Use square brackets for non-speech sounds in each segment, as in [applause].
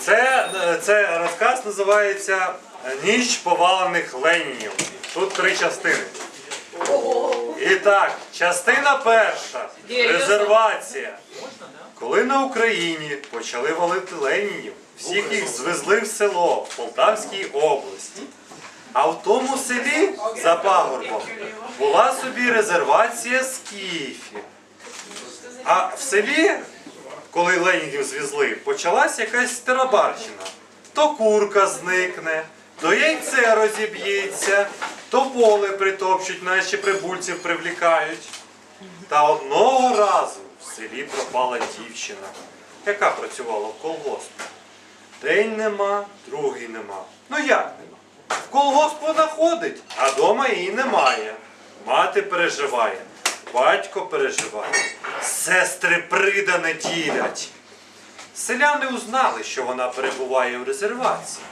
Це, це розказ називається Ніч повалених Ленінів. Тут три частини. І так, частина перша. Резервація. Коли на Україні почали валити Ленінів, всіх їх звезли в село в Полтавській області. А в тому селі за пагорбом була собі резервація скіфів. А в селі, коли Ленінів звезли, почалась якась старобарщина. То курка зникне, то яйце розіб'ється, то поле притопчуть, наче прибульців привлікають. Та одного разу в селі пропала дівчина, яка працювала в колгоспі. День нема, другий нема. Ну як нема? В колгосп вона ходить, а дома її немає. Мати переживає, батько переживає, сестри придане ділять. Селяни узнали, що вона перебуває в резервації.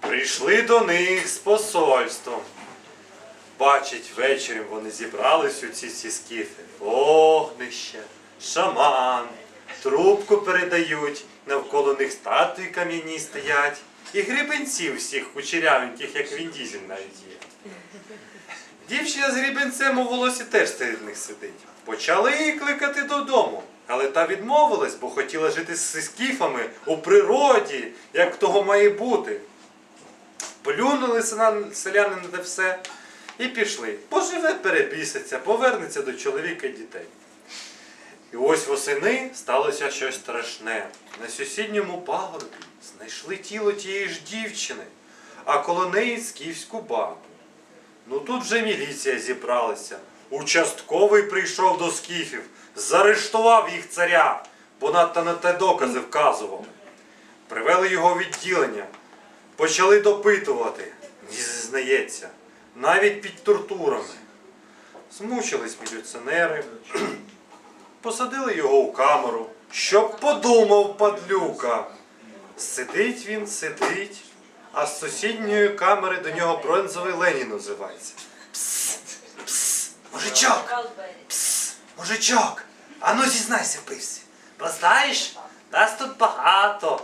Прийшли до них з посольством. Бачать, ввечері вони зібрались у ці всі скіфи. Вогнище, шаман, трубку передають, навколо них статуї кам'яні стоять. І грибенців всіх кучерявеньких, як він дізель навіть є. Дівчина з грібенцем у волосі теж серед них сидить. Почали її кликати додому, але та відмовилась, бо хотіла жити з скіфами у природі, як того має бути. Плюнули селяни на все і пішли. Поживе, перебіситься, повернеться до чоловіка і дітей. І ось восени сталося щось страшне. На сусідньому пагорбі знайшли тіло тієї ж дівчини, а коло неї скіфську бабу. Ну тут вже міліція зібралася. Участковий прийшов до скіфів, заарештував їх царя, бо надто на те докази вказували. Привели його в відділення, почали допитувати. Не зізнається, навіть під тортурами. Змучились міліціонери, [clears throat] посадили його у камеру, щоб подумав падлюка. Сидить він, сидить, а з сусідньої камери до нього бронзовий Ленін називається. Пс, пс, мужичок, пс, мужичок, а ну зізнайся, пився. Бо знаєш, нас тут багато.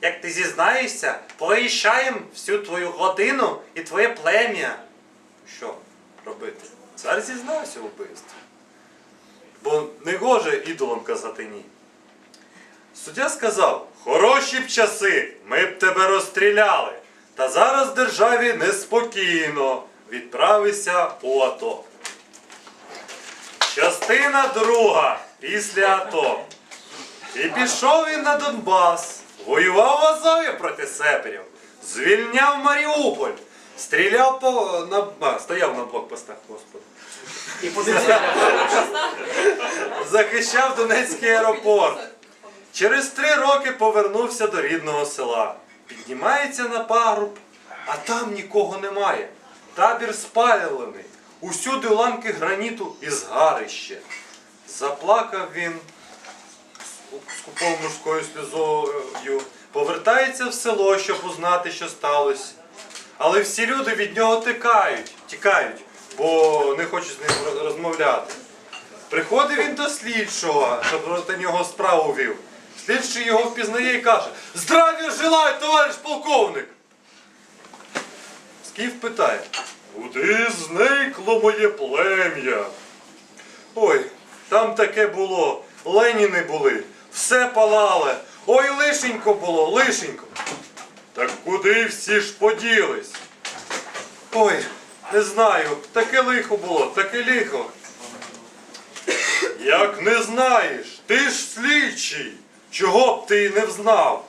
Як ти зізнаєшся, повищаємо всю твою годину і твоє плем'я. Що робити? Цар зізнався в вбивстві. Бо не гоже ідолам казати ні. Суддя сказав: хороші б часи, ми б тебе розстріляли. Та зараз державі неспокійно. Відправися у АТО. Частина друга після АТО. І пішов він на Донбас, воював в Азові проти сеперів, звільняв Маріуполь, стріляв по на а, стояв на блокпостах, господи. І. Захищав Донецький аеропорт. Через три роки повернувся до рідного села. Піднімається на пагруб, а там нікого немає. Табір спалений. Усюди уламки граніту і згарище. Заплакав він скупов мужською сльозою, повертається в село, щоб узнати, що сталося. Але всі люди від нього тікають, тікають, бо не хочуть з ним розмовляти. Приходить він до слідчого, щоб проти нього справу вів. Слідчий його впізнає і каже: Здравия желаю, товариш полковник! Скіф питає, куди зникло моє плем'я? Ой, там таке було, Леніни були, все палале. Ой, лишенько було, лишенько. Так куди всі ж поділись? Ой, не знаю, таке лихо було, таке лихо. Як не знаєш, ти ж слідчий. Чого б ти не взнав?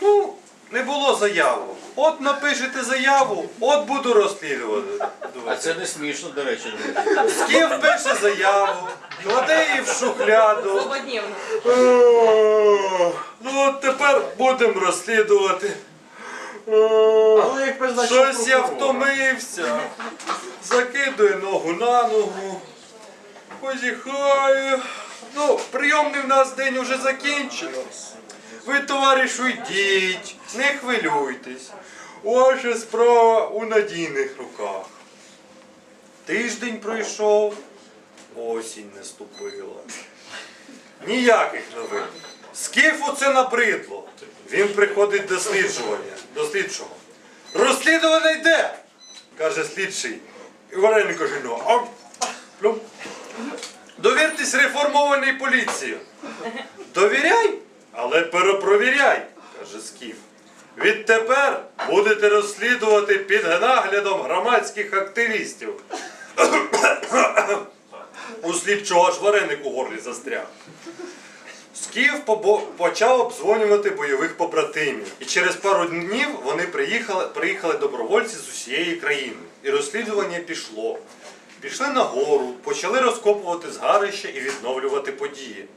Ну, не було заяву. От напишете заяву, от буду розслідувати. А це не смішно, до речі. Скіф пише заяву, кладе її в шухляду. Злободневно. О, Ну от тепер будемо розслідувати. О, Але як призначив Щось я прокурора. втомився. Закидую ногу на ногу. Позіхаю. Ну, прийомний в нас день уже закінчено. Ви, товаришу, йдіть, не хвилюйтесь. Ваша справа у надійних руках. Тиждень пройшов, осінь наступила. Ніяких новин. Скіфу це набридло. Він приходить до слідчування, до слідчого. Розслідування йде, каже слідчий. І вареник каже, ну, а плюм. Довіртесь реформованій поліції. Довіряй, але перепровіряй, каже Скіф. Відтепер будете розслідувати під наглядом громадських активістів. У слідчого аж вареник у горлі застряг. Скіф почав обдзвонювати бойових побратимів. І через пару днів вони приїхали, приїхали добровольці з усієї країни. І розслідування пішло. Пішли на гору, почали розкопувати згарища і відновлювати події.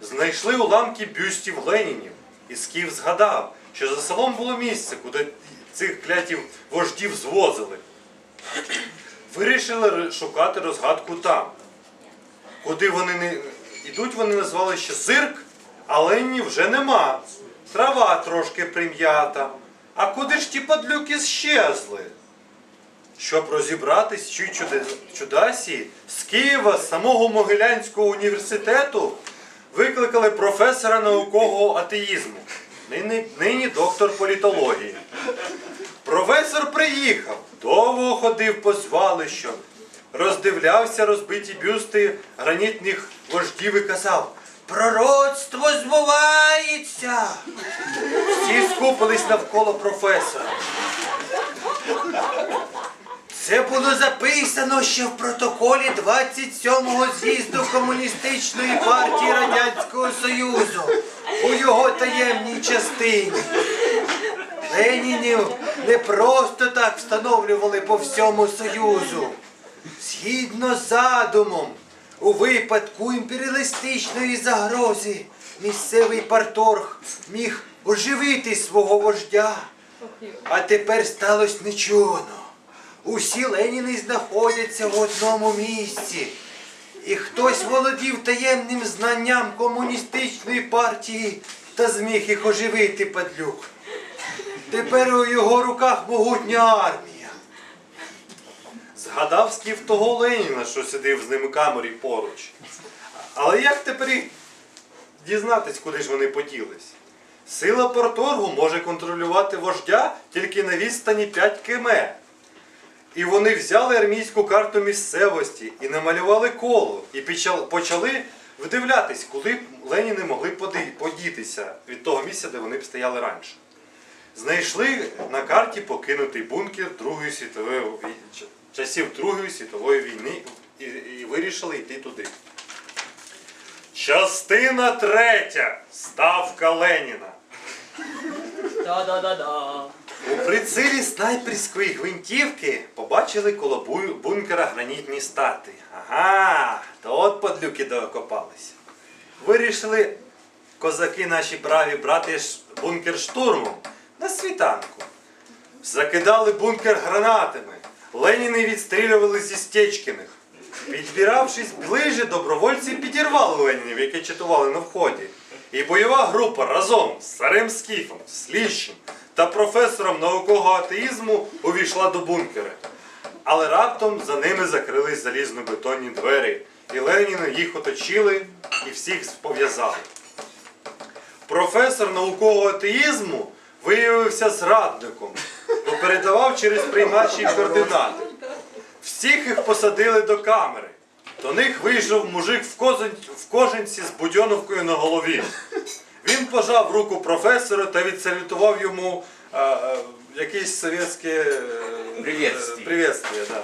Знайшли уламки бюстів Ленінів. І Скіф згадав, що за селом було місце, куди цих клятів вождів звозили. Вирішили шукати розгадку там. Куди вони не ідуть, вони назвали ще цирк, а ленів вже нема. Трава трошки прим'ята. А куди ж ті падлюки щезли? Щоб розібратись, чи чудасі, з Києва, з самого Могилянського університету, викликали професора наукового атеїзму, нині, нині доктор політології. Професор приїхав, довго ходив по звалищу, роздивлявся розбиті бюсти гранітних вождів і казав Пророцтво збувається! Всі скупились навколо професора. Це було записано ще в протоколі 27-го з'їзду Комуністичної партії Радянського Союзу у його таємній частині. Ленінів не просто так встановлювали по всьому Союзу. Згідно з задумом, у випадку імперіалістичної загрози місцевий парторг міг оживити свого вождя. А тепер сталося нечувано. Усі Леніни знаходяться в одному місці. І хтось володів таємним знанням комуністичної партії та зміг їх оживити падлюк. Тепер у його руках могутня армія. Згадав скіф того Леніна, що сидив з ним у камері поруч. Але як тепер дізнатись, куди ж вони поділись? Сила порторгу може контролювати вождя тільки на відстані 5 км. І вони взяли армійську карту місцевості і намалювали коло, і почали- вдивлятись, куди б Леніни могли подітися від того місця, де вони б стояли раніше. Знайшли на карті покинутий бункер Другої світової часів Другої світової війни і, і вирішили йти туди. Частина третя. Ставка Леніна. Да-да-да-да. У прицілі снайперської гвинтівки побачили коло бункера гранітні стати. Ага, то от подлюки доокопались. Вирішили козаки наші браві брати бункер штурмом на світанку. Закидали бункер гранатами. Леніни відстрілювали зі Стечкиних. Підбіравшись ближче, добровольці підірвали Ленінів, які чатували на вході. І бойова група разом з старим скіфом, слідчим та професором наукового атеїзму увійшла до бункера. Але раптом за ними закрились залізно-бетонні двері, і Леніни їх оточили і всіх пов'язали. Професор наукового атеїзму виявився зрадником, бо передавав через приймачі координати. Всіх їх посадили до камери. До них вийшов мужик в, козен... в кожанці з будьоновкою на голові. Він пожав руку професору та відсалютував йому е, е, якесь совєтське е, Приветствие. приветствие, да.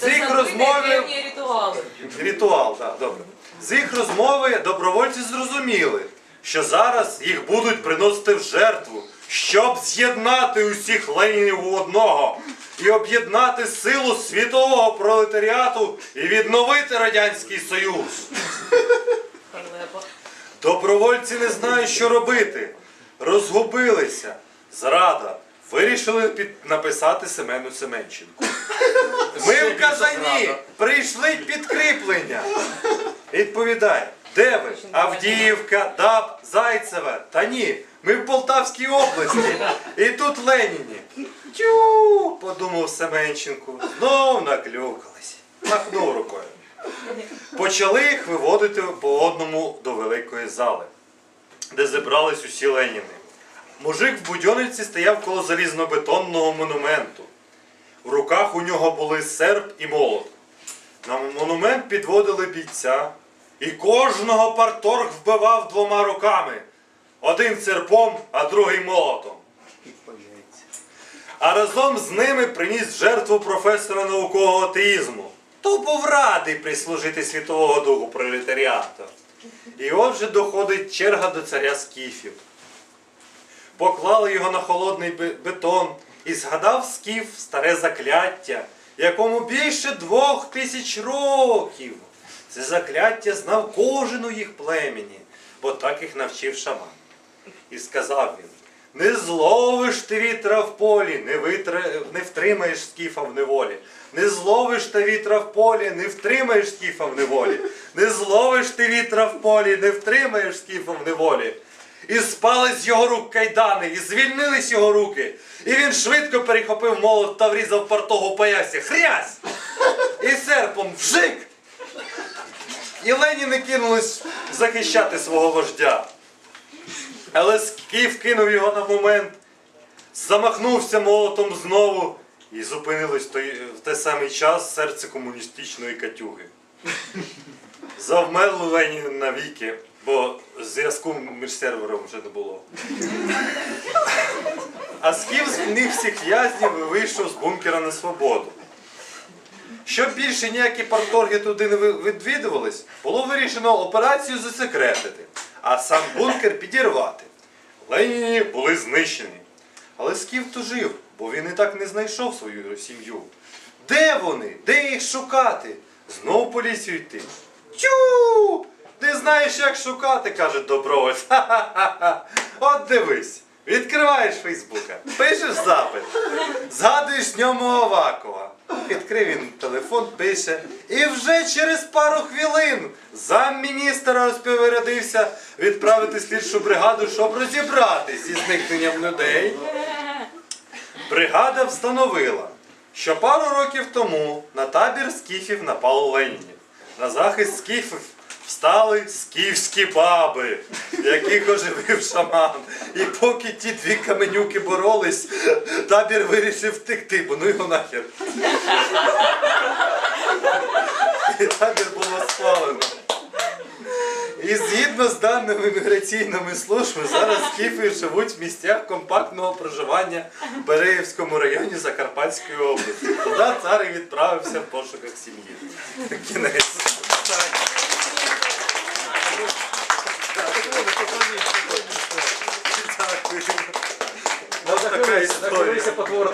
З Это їх забытые розмови древние ритуалы. Ритуал, так, добре. З їх розмови добровольці зрозуміли, що зараз їх будуть приносити в жертву, щоб з'єднати усіх ленінів у одного і об'єднати силу світового пролетаріату і відновити Радянський Союз. Добровольці не знають, що робити. Розгубилися. Зрада. Вирішили під... написати Семену Семенченку. Ми в Казані прийшли підкріплення. Відповідай, де ви? Авдіївка, Даб, Зайцеве. Та ні, ми в Полтавській області. І тут Леніні. Тю, подумав Семенченко. Знов наклюкались. Махнув рукою. Почали їх виводити по одному до великої зали. де зібрались усі Леніни. Мужик в будьониці стояв коло залізнобетонного монументу. В руках у нього були серп і молот. На монумент підводили бійця, і кожного парторг вбивав двома руками. Один серпом, а другий молотом. А разом з ними приніс жертву професора наукового атеїзму. То був радий прислужити світового духу пролетаріату. І отже доходить черга до царя скіфів. Поклали його на холодний бетон і згадав скіф старе закляття, якому більше двох тисяч років. Це закляття знав кожен у їх племені, бо так їх навчив шаман. І сказав він: не зловиш ти вітра в полі, не, витре, не втримаєш скіфа в неволі. Не зловиш ти вітра в полі, не втримаєш скіфа в неволі. Не зловиш ти вітра в полі, не втримаєш скіфа в неволі. І спали з його рук кайдани, і звільнились його руки. І він швидко перехопив молот та врізав партого поясі. Хрясь! І серпом вжик! І Леніни кинулись захищати свого вождя. Але Скіф кинув його на момент, замахнувся молотом знову і зупинилось той- в той самий час серце комуністичної катюги. Завмерли Ленін навіки, бо зв'язку між сервером вже не було. А Скіф звільнив всіх в'язнів і вийшов з бункера на свободу. Щоб більше ніякі парторги туди не відвідувались, було вирішено операцію засекретити, а сам бункер підірвати. Леніні були знищені. Але Скіф тужив, бо він і так не знайшов свою сім'ю. Де вони? Де їх шукати? Знов поліцію йти. Тю! Ти знаєш, як шукати, каже добровольць. Ха-ха-ха. [laughs] От дивись. Відкриваєш Фейсбука, пишеш запит, згадуєш ньому Авакова. Відкрив він телефон, пише. І вже через пару хвилин замміністра розпорядився відправити слідчу бригаду, щоб розібратись зі зникненням людей. Бригада встановила, що пару років тому на табір скіфів напало Ленінів. На захист скіфів встали скіфські баби, яких оживив шаман. І поки ті дві каменюки боролись, табір вирішив втекти, бо ну його нахер. І табір було спалено. І згідно з даними міграційними службами, зараз скіфи живуть в місцях компактного проживання в Береївському районі Закарпатської області. Туди цар і відправився в пошуках сім'ї. Кінець. Історія. Закрився потвора.